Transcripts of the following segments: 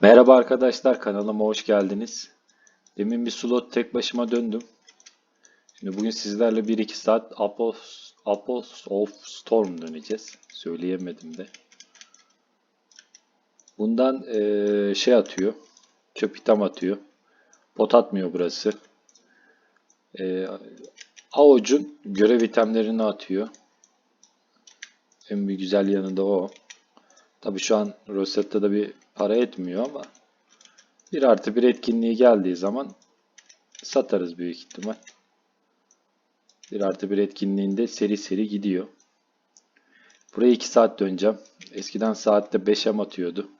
Merhaba arkadaşlar kanalıma hoş geldiniz. Demin bir slot tek başıma döndüm. Şimdi bugün sizlerle 1-2 saat Apples, of Storm döneceğiz. Söyleyemedim de. Bundan eee, şey atıyor. Çöp itam atıyor. Pot atmıyor burası. Eee Avucun görev itemlerini atıyor. En bir güzel yanı da o. Tabii şu an Rosetta'da bir para etmiyor ama bir artı bir etkinliği geldiği zaman satarız büyük ihtimal. Bir artı bir etkinliğinde seri seri gidiyor. Buraya 2 saat döneceğim. Eskiden saatte 5 em atıyordu.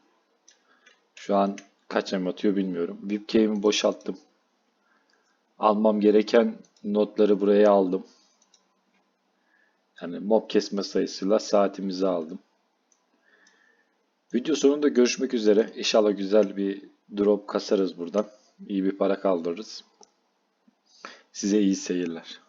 Şu an kaç em atıyor bilmiyorum. Key'imi boşalttım. Almam gereken notları buraya aldım. Yani mob kesme sayısıyla saatimizi aldım. Video sonunda görüşmek üzere. İnşallah güzel bir drop kasarız buradan. İyi bir para kaldırırız. Size iyi seyirler.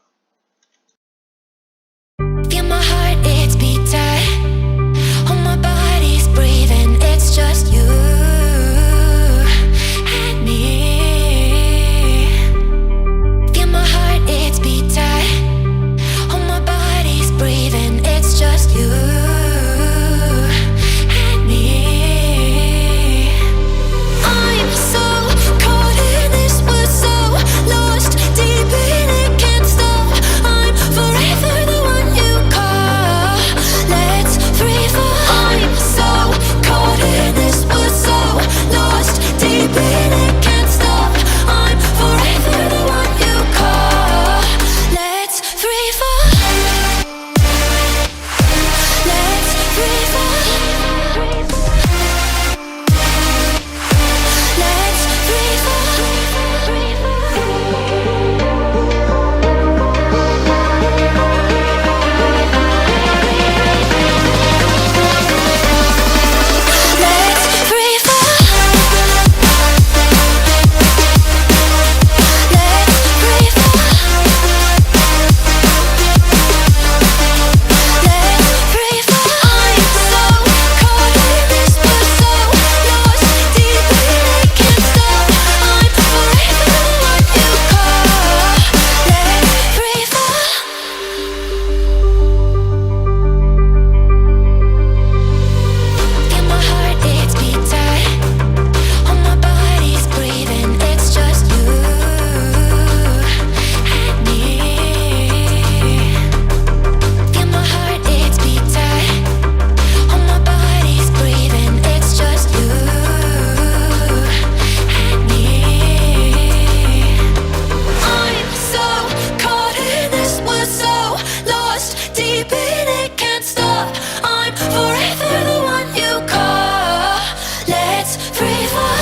Free fall.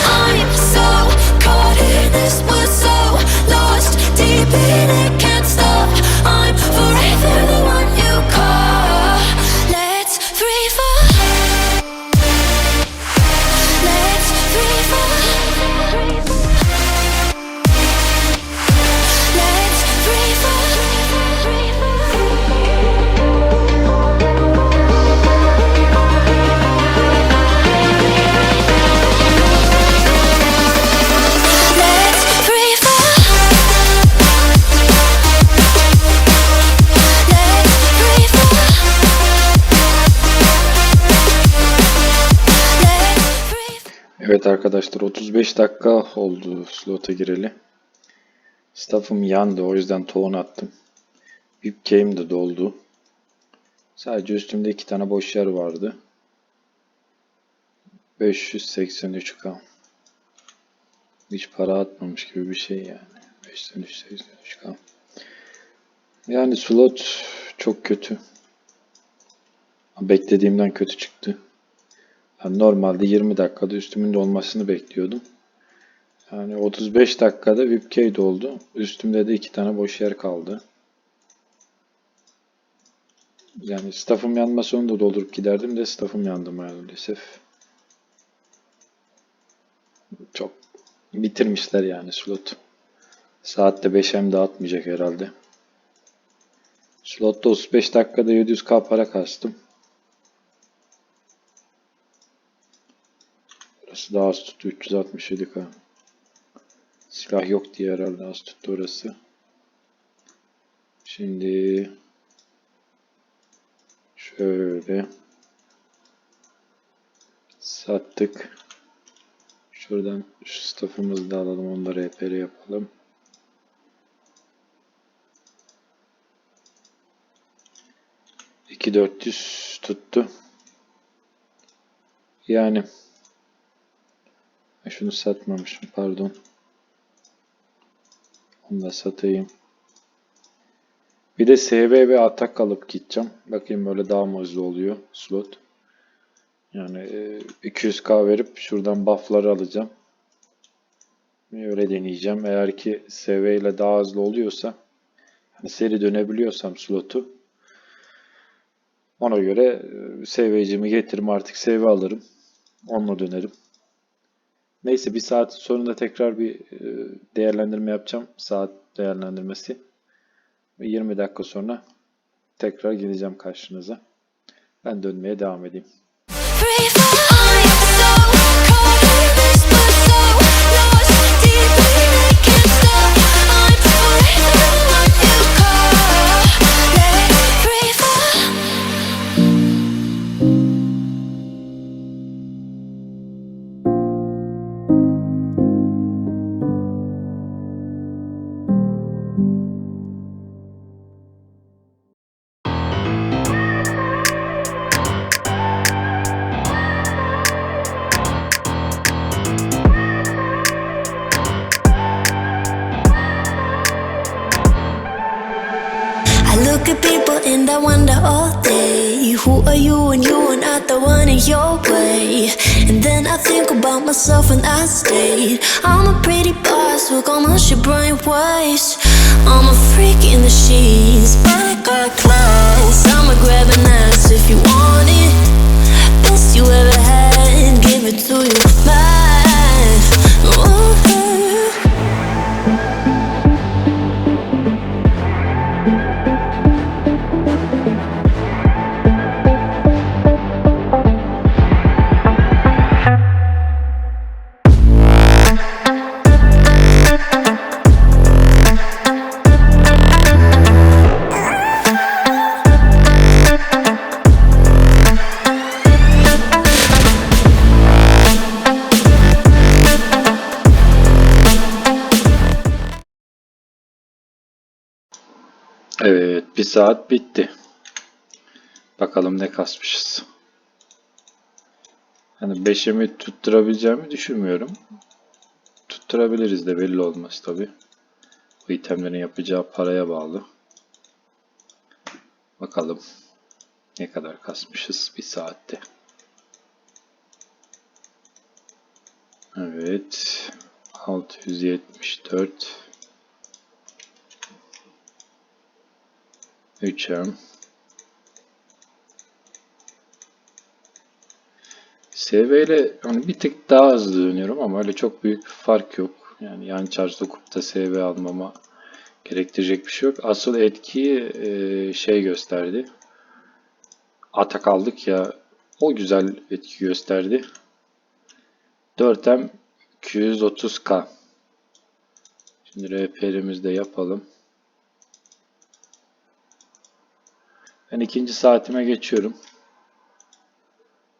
Evet arkadaşlar 35 dakika oldu slota gireli. Staff'ım yandı o yüzden tohum attım. Key'im de doldu. Sadece üstümde iki tane boş yer vardı. 583k. Hiç para atmamış gibi bir şey yani. 583k. Yani slot çok kötü. Beklediğimden kötü çıktı. Yani normalde 20 dakikada üstümün dolmasını bekliyordum. Yani 35 dakikada VIPK doldu. Üstümde de iki tane boş yer kaldı. Yani staff'ım yanmasa onu da doldurup giderdim de staff'ım yandı maalesef. Çok bitirmişler yani slot. Saatte 5 hem dağıtmayacak herhalde. Slotta 35 dakikada 700k para kastım. Burası daha az tuttu 367k. Silah yok diye herhalde az tuttu orası. Şimdi şöyle sattık. Şuradan şu staff'ımızı da alalım. Onları EPR yapalım. İki dört yüz tuttu. Yani şunu satmamışım pardon. Onu da satayım. Bir de SB ve atak alıp gideceğim. Bakayım böyle daha mı hızlı oluyor slot. Yani e, 200k verip şuradan buff'ları alacağım. Öyle deneyeceğim. Eğer ki SV ile daha hızlı oluyorsa hani seri dönebiliyorsam slotu ona göre e, SV'cimi getiririm artık SV alırım. Onunla dönerim. Neyse bir saat sonunda tekrar bir e, değerlendirme yapacağım. Saat değerlendirmesi. Ve 20 dakika sonra tekrar geleceğim karşınıza. Ben dönmeye devam edeyim. Free look at people and I wonder all day. Who are you and you are not the one in your way? And then I think about myself and I state I'm a pretty boss, look my shit bright ways I'm a freak in the sheets, but I got class I'ma grab an ass if you want it. Best you ever had, give it to you Ooh. Saat bitti. Bakalım ne kasmışız. Hani 5'imi tutturabileceğimi düşünmüyorum. Tutturabiliriz de belli olmaz tabi. Bu itemlerin yapacağı paraya bağlı. Bakalım ne kadar kasmışız bir saatte. Evet. 674 3M SV ile hani bir tık daha hızlı dönüyorum ama öyle çok büyük bir fark yok. Yani yan charge dokup da SV almama gerektirecek bir şey yok. Asıl etkiyi e, şey gösterdi. Atak aldık ya o güzel etki gösterdi. 4M 230K. Şimdi RP'lerimizi de yapalım. Ben ikinci saatime geçiyorum.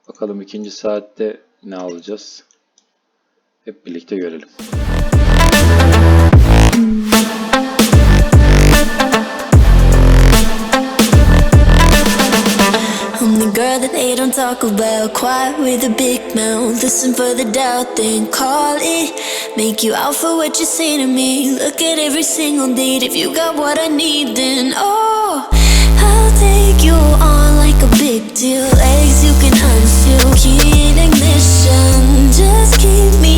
Bakalım ikinci saatte ne alacağız? Hep birlikte görelim. They don't talk about. Quiet with a big mouth. Listen for the doubt, then call it. Make you out for what you say to me. Look at every single date. If you got what I need, then oh, I'll take you on like a big deal. You can unseal. Key ignition. Just keep me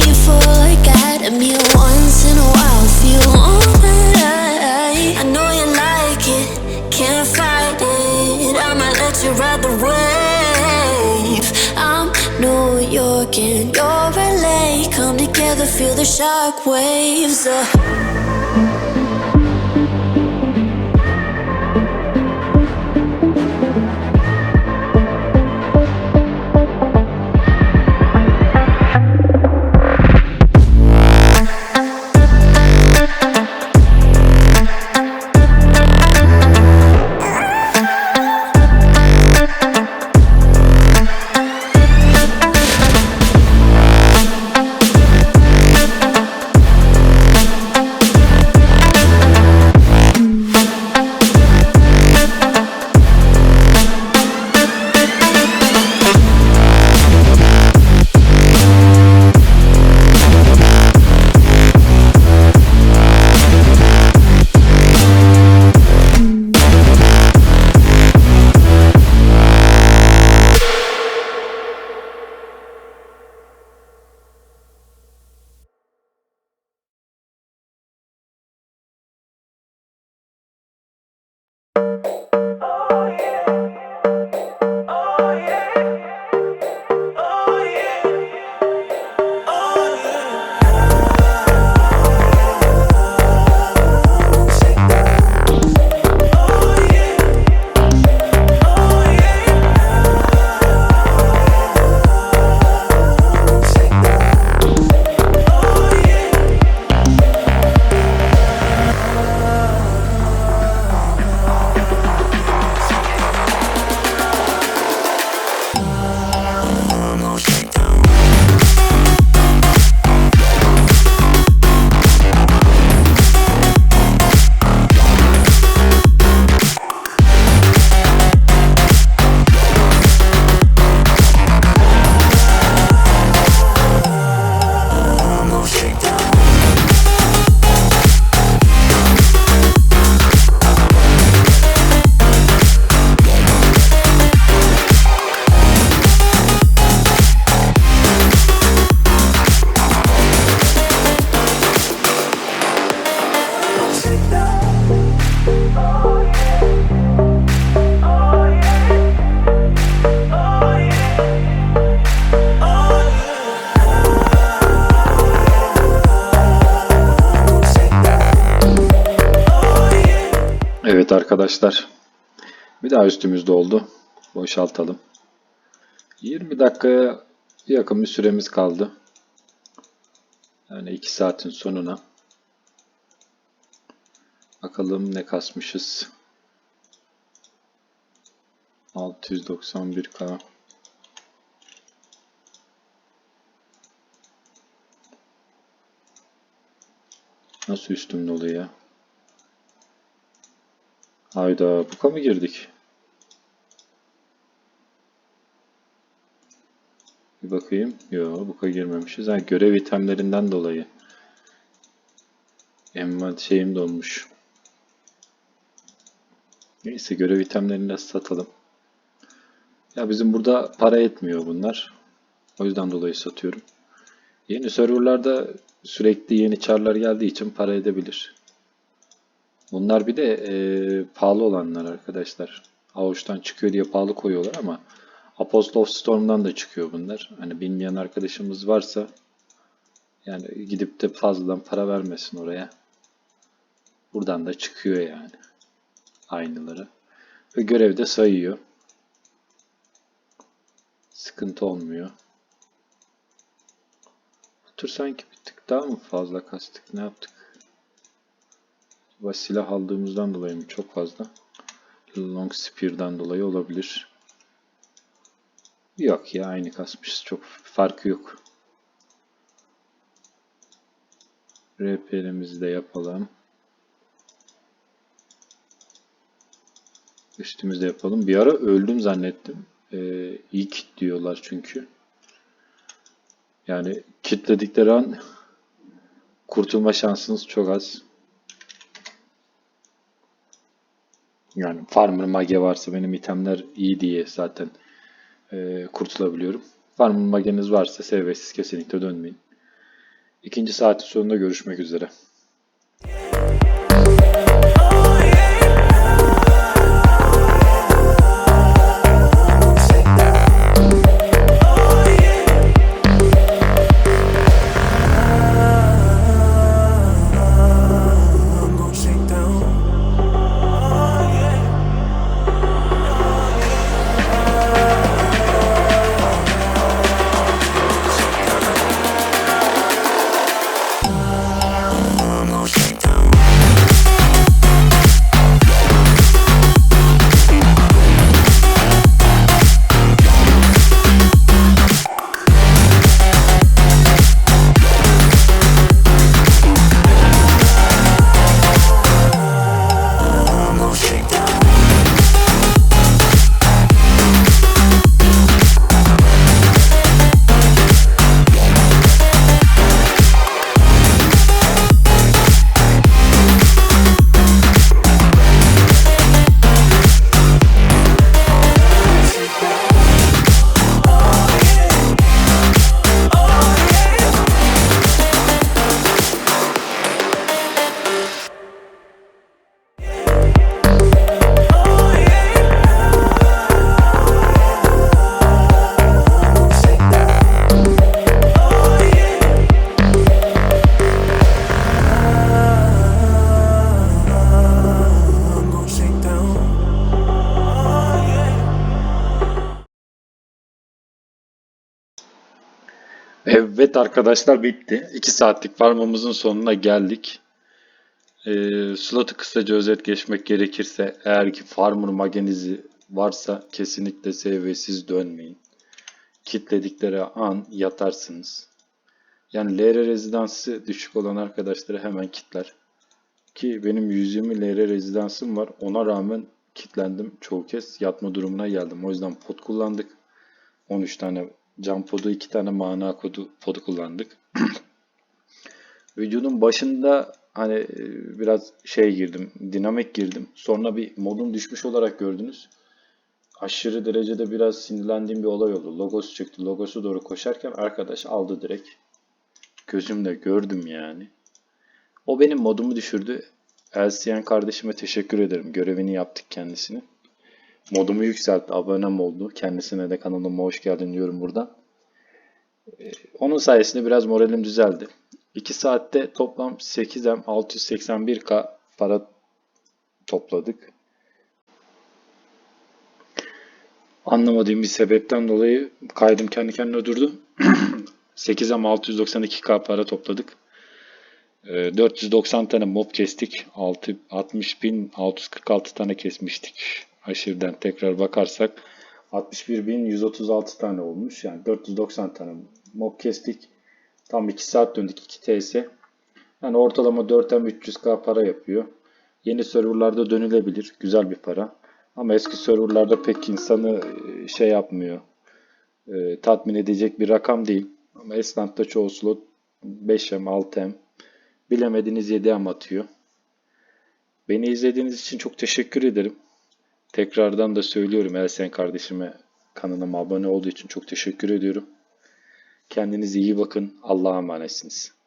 I had a meal once in a while. Feel alright. I know you like it. Can't fight it. I'ma let you ride the wave. I'm New York and you're LA. Come together feel the shock waves. Uh. Evet arkadaşlar. Bir daha üstümüzde oldu. Boşaltalım. 20 dakikaya yakın bir süremiz kaldı. Yani 2 saatin sonuna. Bakalım ne kasmışız. 691k. Nasıl üstüm dolu ya? Hayda, buka mı girdik? Bir bakayım. Yo, buka girmemişiz. Ha, görev itemlerinden dolayı. Envan şeyim donmuş. Neyse görev itemlerini de satalım. Ya bizim burada para etmiyor bunlar. O yüzden dolayı satıyorum. Yeni serverlarda sürekli yeni çarlar geldiği için para edebilir. Bunlar bir de e, pahalı olanlar arkadaşlar. Avuçtan çıkıyor diye pahalı koyuyorlar ama Apostle of Storm'dan da çıkıyor bunlar. Hani bilmeyen arkadaşımız varsa yani gidip de fazladan para vermesin oraya. Buradan da çıkıyor yani. Aynıları. Ve görevde sayıyor. Sıkıntı olmuyor. Bu tur sanki bir tık daha mı fazla kastık? Ne yaptık? Acaba silah aldığımızdan dolayı mı çok fazla? Long Spear'dan dolayı olabilir. Yok ya aynı kasmışız. Çok farkı yok. RP'lerimizi de yapalım. Üstümüzde yapalım. Bir ara öldüm zannettim. Ee, iyi kit diyorlar çünkü. Yani kitledikleri an kurtulma şansınız çok az. Yani Farmer Mage varsa benim itemler iyi diye zaten e, kurtulabiliyorum. Farmer Mage'niz varsa serbestsiz kesinlikle dönmeyin. İkinci saatin sonunda görüşmek üzere. Evet arkadaşlar bitti. 2 saatlik farmımızın sonuna geldik. Ee, slot'u kısaca özet geçmek gerekirse eğer ki farmer magenizi varsa kesinlikle seviyesiz dönmeyin. Kitledikleri an yatarsınız. Yani LR rezidansı düşük olan arkadaşları hemen kitler. Ki benim 120 LR rezidansım var. Ona rağmen kitlendim çoğu kez. Yatma durumuna geldim. O yüzden pot kullandık. 13 tane can podu, 2 tane mana kodu podu kullandık. Videonun başında hani e, biraz şey girdim, dinamik girdim. Sonra bir modun düşmüş olarak gördünüz. Aşırı derecede biraz sinirlendiğim bir olay oldu. Logosu çıktı. Logosu doğru koşarken arkadaş aldı direkt. Gözümle gördüm yani. O benim modumu düşürdü. LCN kardeşime teşekkür ederim. Görevini yaptık kendisini. Modumu yükseltti. Abonem oldu. Kendisine de kanalıma hoş geldin diyorum buradan. Ee, Onun sayesinde biraz moralim düzeldi. 2 saatte toplam 8M 681K para topladık. Anlamadığım bir sebepten dolayı kaydım kendi kendine durdu. 8M 692K para topladık. Ee, 490 tane mob kestik. 6, 60.646 tane kesmiştik. Aşırıdan tekrar bakarsak 61.136 tane olmuş. Yani 490 tane mob kestik. Tam 2 saat döndük 2 TS. Yani ortalama 4M 300k para yapıyor. Yeni serverlarda dönülebilir. Güzel bir para. Ama eski serverlarda pek insanı e, şey yapmıyor. e, tatmin edecek bir rakam değil. Ama Esnaf'ta çoğu slot 5M, 6M. Bilemediğiniz 7M atıyor. Beni izlediğiniz için çok teşekkür ederim. Tekrardan da söylüyorum Elsen kardeşime kanalıma abone olduğu için çok teşekkür ediyorum. Kendinize iyi bakın. Allah'a emanetsiniz.